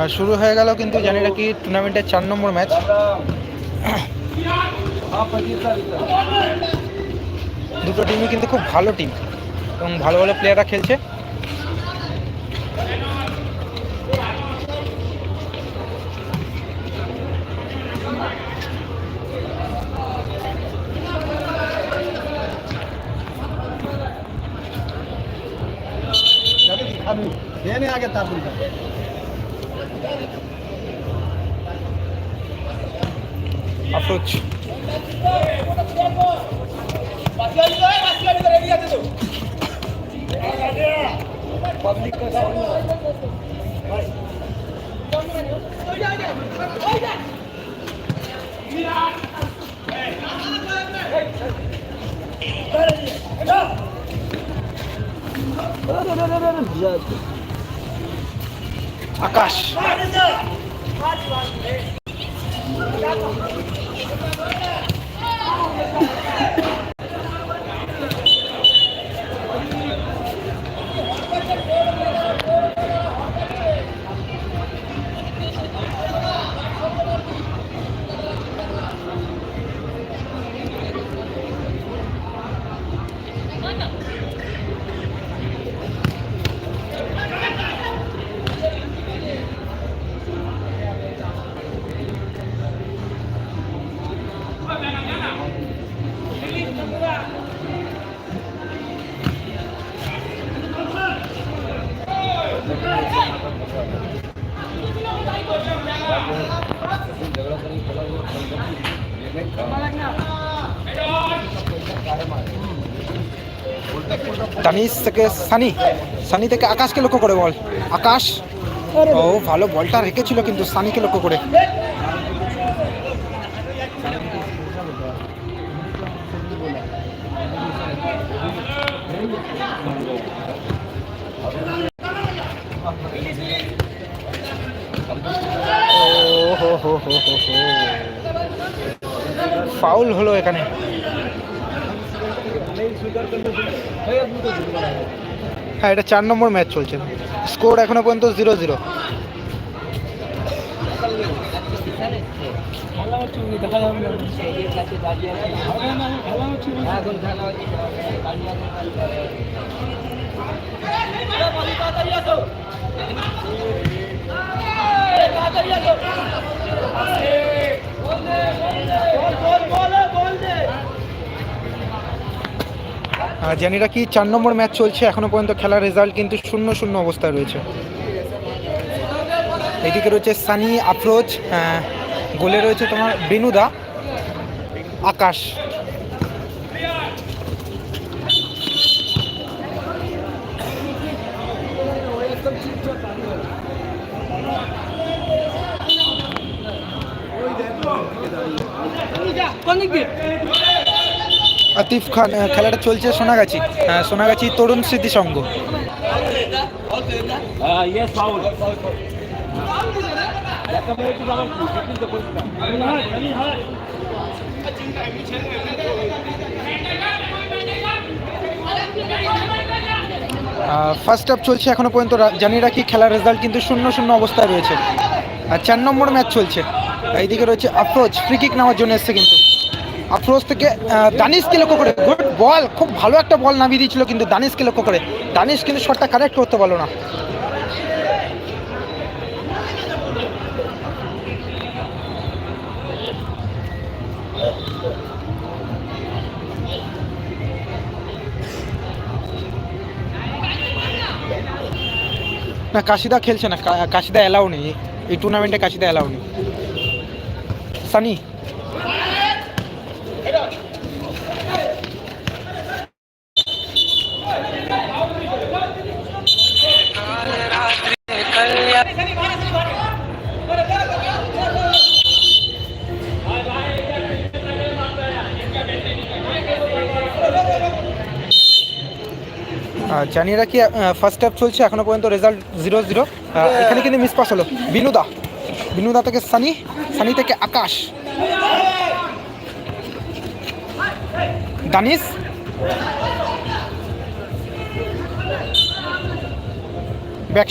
আর শুরু হয়ে গেল কিন্তু জানি না কি টুর্নামেন্টের চার নম্বর ম্যাচ দুটো টিমই কিন্তু খুব ভালো টিম এবং ভালো ভালো প্লেয়াররা খেলছে। আকাশ তানিশ থেকে সানি। সানি থেকে আকাশকে লক্ষ্য করে বল। আকাশ? ও, ভালো বলটা রেখেছিল কিন্তু সানিকে লক্ষ্য করে। ফাউল হলো এখানে। হ্যাঁ এটা চার নম্বর ম্যাচ চলছে। স্কোর এখনও পর্যন্ত জিরো জিরো। আর জানিরা কি চার নম্বর ম্যাচ চলছে, এখনও পর্যন্ত খেলার রেজাল্ট কিন্তু শূন্য শূন্য অবস্থায় রয়েছে। এদিকে রয়েছে সানি আফরোজ গোলে রয়েছে তোমার বেনুদা, আকাশ। আতিফ খান খেলাটা চলছে সোনাগাছি। আহ, সোনাগাছি তরুণ স্মৃতি ফার্স্ট হাফ চলছে এখনও পর্যন্ত। জানি রাখি খেলার রেজাল্ট কিন্তু শূন্য শূন্য অবস্থায় রয়েছে। আর চার নম্বর ম্যাচ চলছে। এইদিকে রয়েছে আফরোজ ফ্রি কিক নেওয়ার জন্য এসছে কিন্তু। আফরোজ থেকে দানিশকে লক্ষ্য করে গুড বল, খুব ভালো একটা বল নামিয়ে দিয়েছিল কিন্তু দানিশকে লক্ষ্য করে দানিশ কিন্তু শটটা কারেক্ট করতে পারল না। না, কাশিদা খেলছে না কাশিদা অ্যালাউ নেই, এই টুর্নামেন্টে কাশিদা অ্যালাউ নেই। সানি? জানিয়ে রাখি ফার্স্ট স্টেপ চলছে এখনও পর্যন্ত রেজাল্ট জিরো জিরো এখানে কিন্তু মিস পাস হলো। বিনুদা বিনুদা থেকে সানি সানি থেকে আকাশ। দানিশ। ব্যাক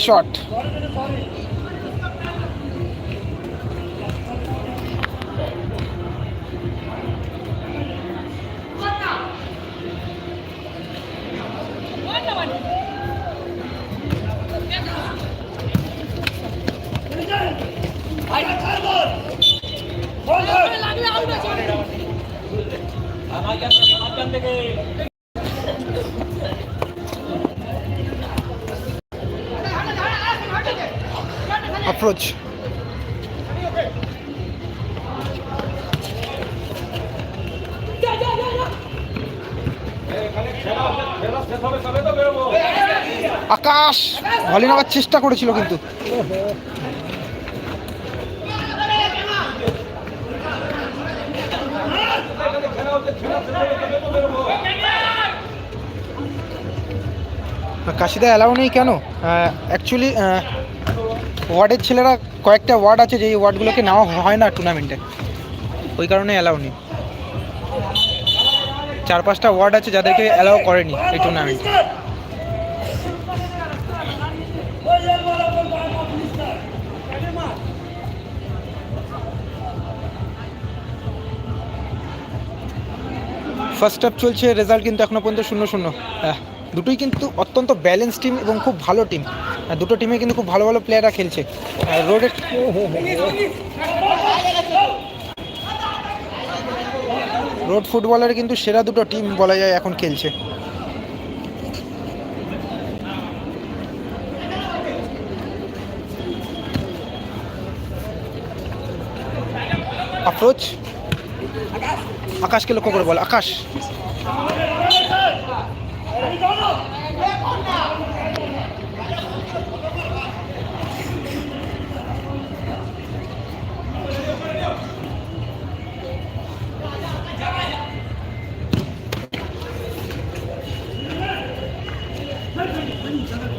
ভলি নেওয়ার চেষ্টা করেছিল কিন্তু। কাশিদা অ্যালাউ নেই কেন? অ্যাকচুয়ালি ওয়ার্ডের ছেলেরা কয়েকটা ওয়ার্ড আছে যেই ওয়ার্ডগুলোকে নেওয়া হয় না টুর্নামেন্টে ওই কারণে অ্যালাউ নেই। চার পাঁচটা ওয়ার্ড আছে যাদেরকে অ্যালাউ করেনি এই টুর্নামেন্টে ফার্স্ট হাফ চলছে রেজাল্ট কিন্তু এখনও পর্যন্ত শূন্য শূন্য। আহ, দুটোই কিন্তু অত্যন্ত ব্যালেন্স টিম এবং খুব ভালো টিম দুটো টিমে কিন্তু খুব ভালো ভালো প্লেয়াররা খেলছে। রোডের রোড ফুটবলের কিন্তু সেরা দুটো টিম বলা যায় এখন খেলছে। অ্যাপ্রোচ আকাশকে লক্ষ্য করে বল আকাশ।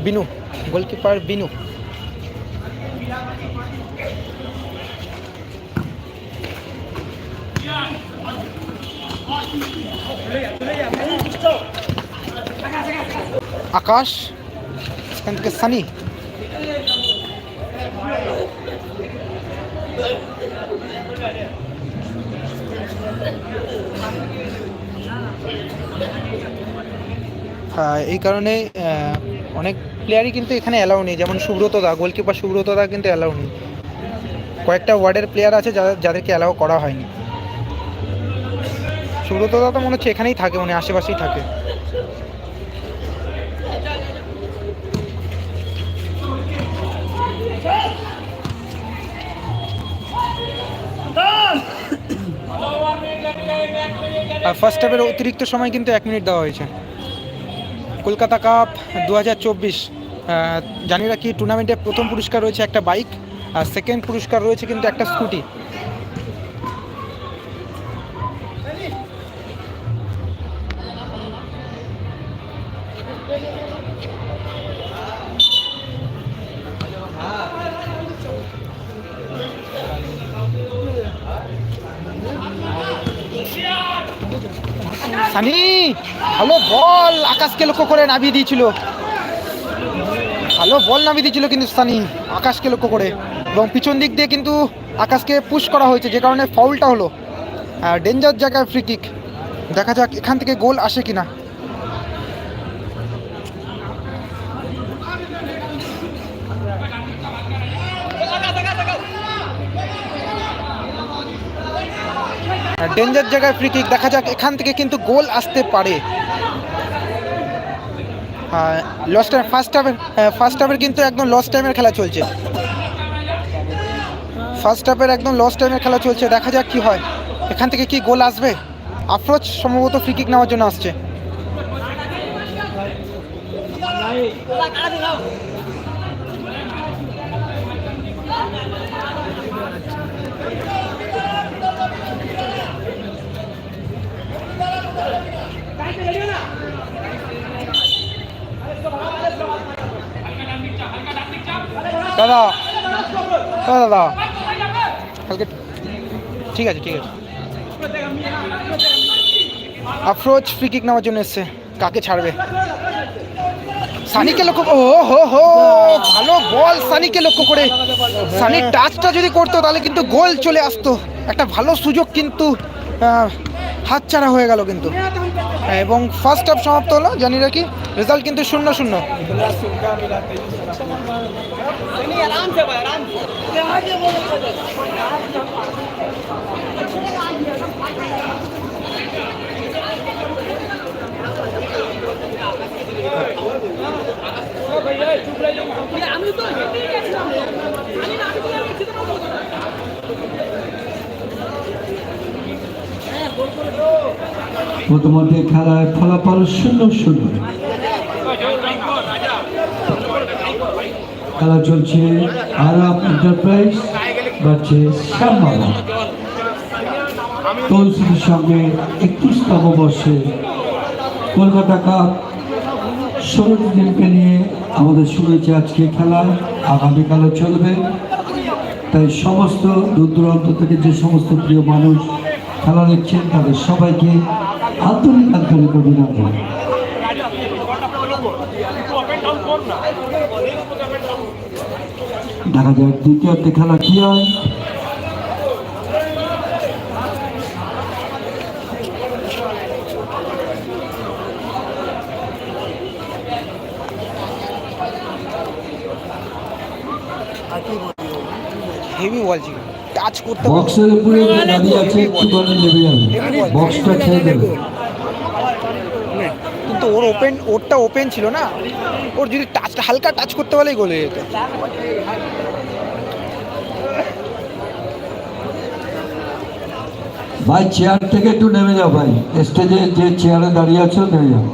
বিনু গোলকিপার বিনু। আকাশ, এখান থেকে সানি। এই কারণে অনেক প্লেয়ারই কিন্তু এখানে অ্যালাউ নেই। যেমন সুব্রত দা গোলকিপার সুব্রত দা কিন্তু অ্যালাউ নেই। কয়েকটা ওয়ার্ডের প্লেয়ার আছে যাদের যাদেরকে অ্যালাউ করা হয়নি। সুব্রত দা তো মনে হচ্ছে এখানেই থাকে মানে আশেপাশেই থাকে। আর ফার্স্ট হাফের অতিরিক্ত সময় কিন্তু এক মিনিট দেওয়া হয়েছে। কলকাতা কাপ দু হাজার চব্বিশ জানি কি টুর্নামেন্টে প্রথম পুরস্কার রয়েছে একটা বাইক আর সেকেন্ড পুরস্কার রয়েছে কিন্তু একটা স্কুটি সানি, ভালো বল। আকাশকে লক্ষ্য করে নামিয়ে দিয়েছিল। ভালো বল নামিয়ে দিয়েছিল কিন্তু সানি, আকাশকে লক্ষ্য করে। এবং পিছন দিক দিয়ে কিন্তু আকাশকে পুশ করা হয়েছে, যে কারণে ফাউলটা হলো। ডেঞ্জার জায়গায় ফ্রি কিক দেখা যাক এখান থেকে গোল আসে কিনা। ডেঞ্জার জায়গায় ফ্রি কিক দেখা যাক, এখান থেকে কিন্তু গোল আসতে পারে। লস টাইম ফার্স্ট হাফের ফার্স্ট হাফের কিন্তু একদম লস টাইমের খেলা চলছে। ফার্স্ট হাফের একদম লস টাইমের খেলা চলছে। দেখা যাক কি হয়। এখান থেকে কি গোল আসবে? আফরোজ সম্ভবত ফ্রি কিক নেওয়ার জন্য আসছে। দাদা দাদা কালকে ঠিক আছে ঠিক আছে। আফরোজ ফ্রি কিক নেওয়ার জন্য এসছে। কাকে ছাড়বে? সানিকে লক্ষ্য ও হো হো, ভালো বল সানিকে লক্ষ্য করে। সানির টাচটা যদি করতো, তাহলে কিন্তু গোল চলে আসতো। একটা ভালো সুযোগ কিন্তু হাতছাড়া হয়ে গেল কিন্তু। এবং ফার্স্ট হাফ সমাপ্ত হলো। জানি রাখি রেজাল্ট কিন্তু শূন্য শূন্য। প্রথমত খেলায় ফলাফল শূন্য শূন্য। খেলা চলছে আরাম এন্টারপ্রাইজ বাড়ছে শ্যামবাবা তহসিলের সঙ্গে একত্রিশতম বর্ষে কলকাতা কাপ। ষোলোটি টিমকে নিয়ে আমাদের হয়েছে আজকে খেলা, আগামীকালও চলবে। তাই সমস্ত দূর দূরান্ত থেকে যে সমস্ত প্রিয় মানুষ খেলা দেখছেন তাদের সবাইকে আন্তরিক আন্তরিক অভিনন্দন। দেখা যাক দ্বিতীয়ার্ধে খেলা কি হয়। হেভি বল ছিল। টাচ করতে বক্সের উপরে দাঁড়িয়ে আছে একটুখানি নেমে যাবে। বক্সটা ছেড়ে দেবে। কিন্তু ওর ওপেন ওরটা ওপেন ছিল না। ওর যদি টাচটা হালকা টাচ করতে পারলেই গোলে যেত। ভাই চেয়ার থেকে একটু নেমে যাও ভাই। স্টেজে যে চেয়ারে দাঁড়িয়ে আছো নেমে যাও।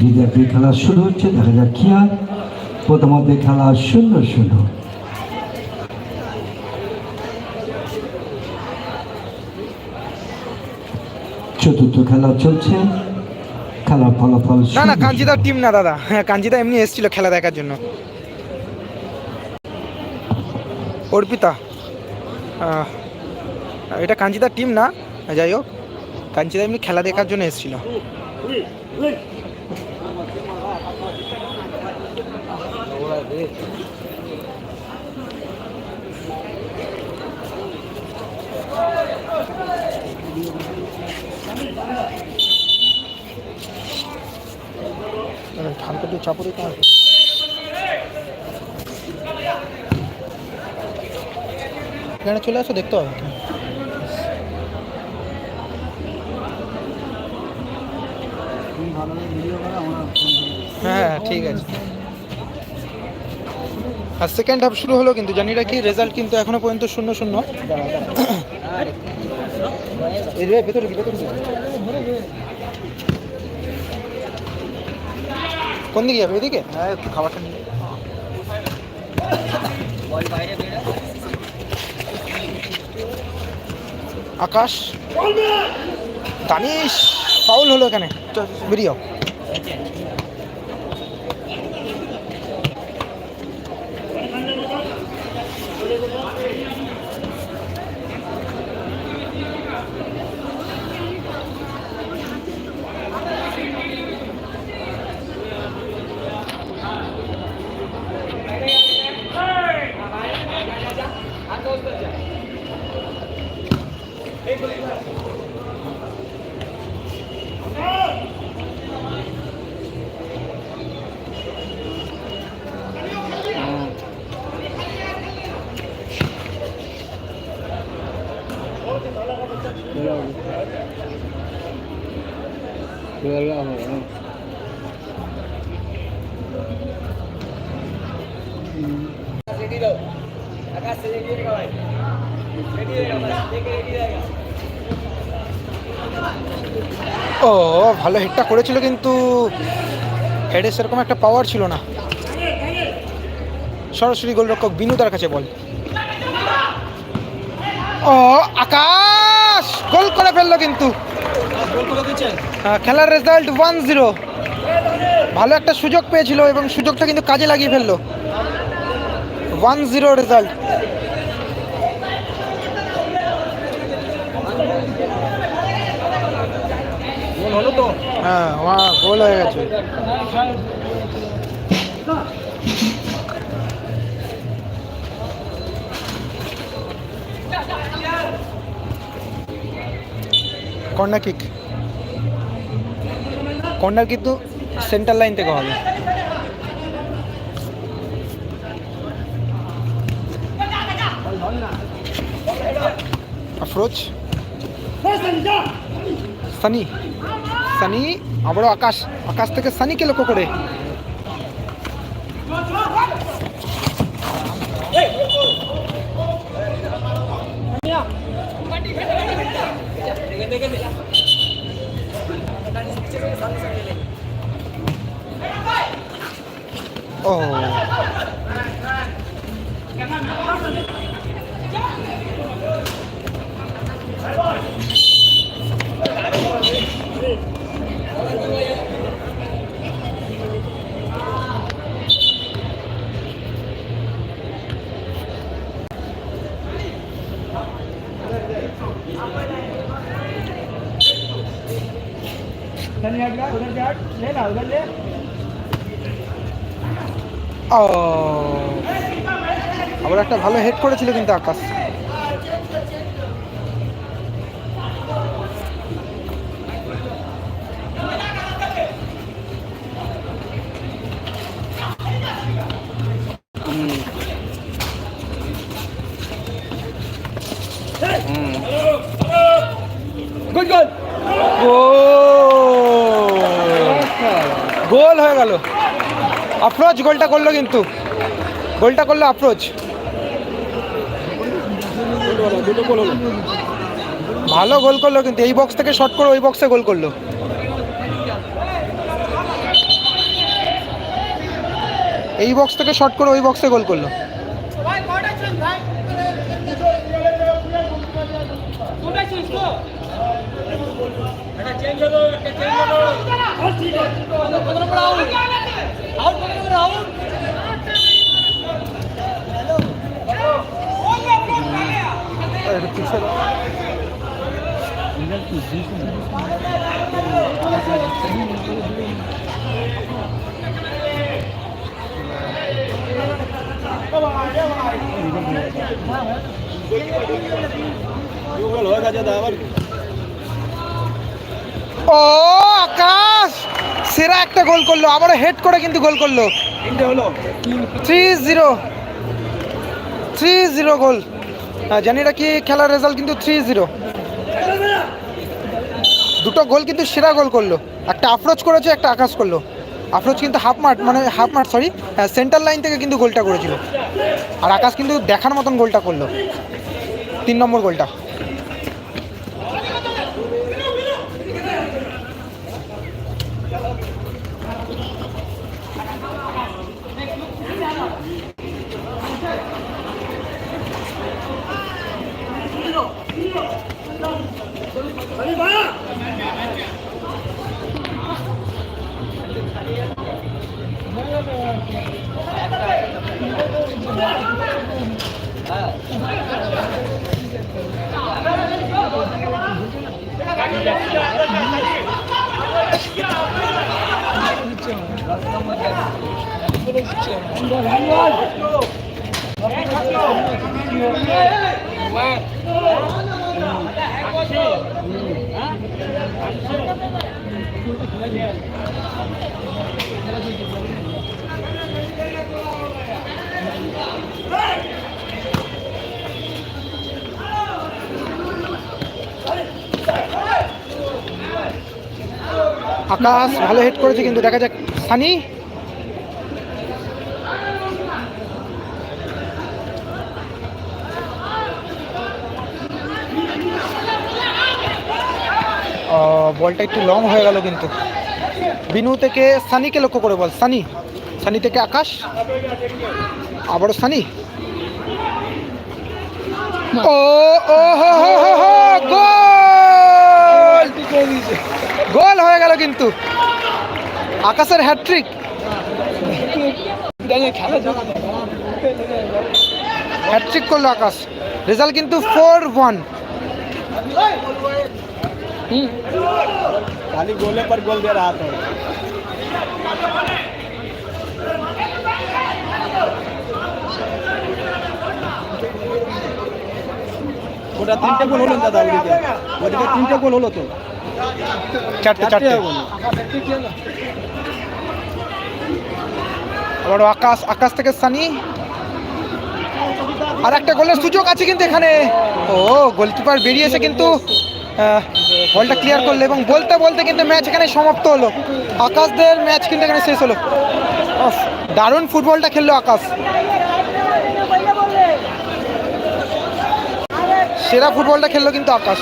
দ্বিতীয় খেলা শুরু হচ্ছে দেখা যাক কি হয়। প্রথমার্ধে খেলা শূন্য শূন্য। চতুর্থ খেলা চলছে। খেলার ফলাফল না না কাঞ্জিদার টিম না দাদা। হ্যাঁ কাঞ্জিদা এমনি এসেছিল খেলা দেখার জন্য। অর্পিতা। এটা কাঞ্জিদার টিম না যাই হোক। কাঞ্জিদা এমনি খেলা দেখার জন্য এসেছিল। হালকা একটু চাপড়ে দিতে হবে। এখানে চলে আসো দেখতে হবে তুমি ভালো ভিডিও করো আমরা হ্যাঁ হ্যাঁ, ঠিক আছে আর সেকেন্ড হাফ শুরু হলো কিন্তু জানি রাখি রেজাল্ট কিন্তু এখনও পর্যন্ত শূন্য শূন্য। কি, কি? কোন দিকে যাবে এদিকে? হ্যাঁ একটু খাবারটা নিয়ে আকাশ। দানিশ ফাউল হলো এখানে। বেরিয়ে ও, ভালো হেডটা করেছিল কিন্তু হেডে সেরকম একটা পাওয়ার ছিল না। সরাসরি গোলরক্ষক বিনুদার কাছে বল। ও, আকাশ! গোল করে ফেলল কিন্তু। গোল করে দিচ্ছেন। খেলার রেজাল্ট ওয়ান জিরো ভালো একটা সুযোগ পেয়েছিল এবং সুযোগটা কিন্তু কাজে লাগিয়ে ফেলল। ওয়ান জিরো রেজাল্ট হলো হ্যাঁ হয়ে গেছে। Corner kick. কর্নার কিন্তু সেন্টার লাইন থেকে হবে। আফরোজ। সানি। সানি, আবারও আকাশ। আকাশ থেকে সানিকে লক্ষ্য করে। Ồ. Oh. lên ra đó lên ra lấy nào lên lấy ও আবার একটা ভালো হেড করেছিল কিন্তু আকাশ। আফরোজ গোলটা করল কিন্তু। গোলটা করল আফরোজ ভালো গোল করল কিন্তু, এই বক্স থেকে শর্ট করে ওই বক্সে গোল করল। এই বক্স থেকে শর্ট করে ওই বক্সে গোল করল। গোল হয়ে গেছে দা আবার ও আকাশ! সেরা একটা গোল করল আবারও হেড করে কিন্তু গোল করল। হলো। Three zero. Three zero goal. জানি এটা কি খেলার রেজাল্ট কিন্তু থ্রি জিরো। দুটো গোল কিন্তু সেরা গোল করল। একটা আফরোজ করেছে একটা আকাশ করল। আফরোজ কিন্তু হাফ মাঠ মানে হাফ মাঠ সরি সেন্টার লাইন থেকে কিন্তু গোলটা করেছিল। আর আকাশ কিন্তু দেখার মতন গোলটা করল। তিন নম্বর গোলটা। আকাশ ভালো হেড করেছে কিন্তু দেখা যাক। সানি? বলটা একটু লং হয়ে গেল কিন্তু। বিনু থেকে সানিকে লক্ষ্য করে বল। সানি সানি থেকে আকাশ, আবারও সানি। ও হো হো গোল! গোল হয়ে গেল কিন্তু। আকাশের হ্যাট্রিক হ্যাট্রিক করল আকাশ। রেজাল্ট কিন্তু ফোর ওয়ান खाली गोले पर गोल दे रहा था ওটা তিনটে গোল হলো দাদা ওদিকে ওদিকে তিনটে গোল হলো তো চারটে চারটে গোল আবার আকাশ আকাশ থেকে সানি আর একটা গোলের সুযোগ আছে কিন্তু এখানে ও গোলকিপার বেরিয়েছে কিন্তু আহ, বলটা ক্লিয়ার করল এবং বলতে বলতে কিন্তু ম্যাচ এখানে সমাপ্ত হলো। আকাশদের ম্যাচ কিন্তু এখানে শেষ হলো। দারুণ ফুটবলটা খেললো আকাশ। সেরা ফুটবলটা খেললো কিন্তু আকাশ।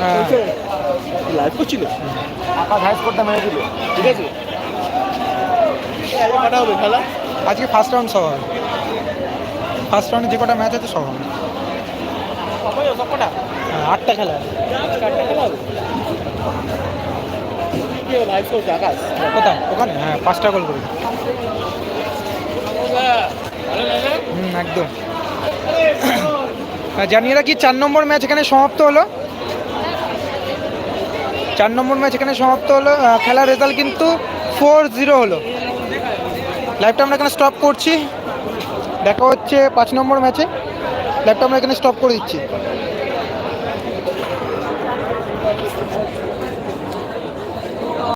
হ্যাঁ। লাইভ করছিল? আকাশ হাই স্কোরটা মেরে দিল। ঠিক আছে? কটা হবে খেলা? আজকে ফার্স্ট রাউন্ড সব হবে। ফার্স্ট রাউন্ডে যে কটা ম্যাচ আছে সব হবে। সব কটা? হ্যাঁ, আটটা খেলা খেলা হবে? কোথায়? ওখানে? হ্যাঁ পাঁচটা গোল করে হুম একদম। হ্যাঁ, জানিয়ে রাখি চার নম্বর ম্যাচ এখানে সমাপ্ত হলো। চার নম্বর ম্যাচ এখানে সমাপ্ত হলো খেলার রেজাল্ট কিন্তু ফোর জিরো হলো। লাইভটা আমরা এখানে স্টপ করছি। দেখা হচ্ছে পাঁচ নম্বর ম্যাচে। লাইভটা আমরা এখানে স্টপ করে দিচ্ছি।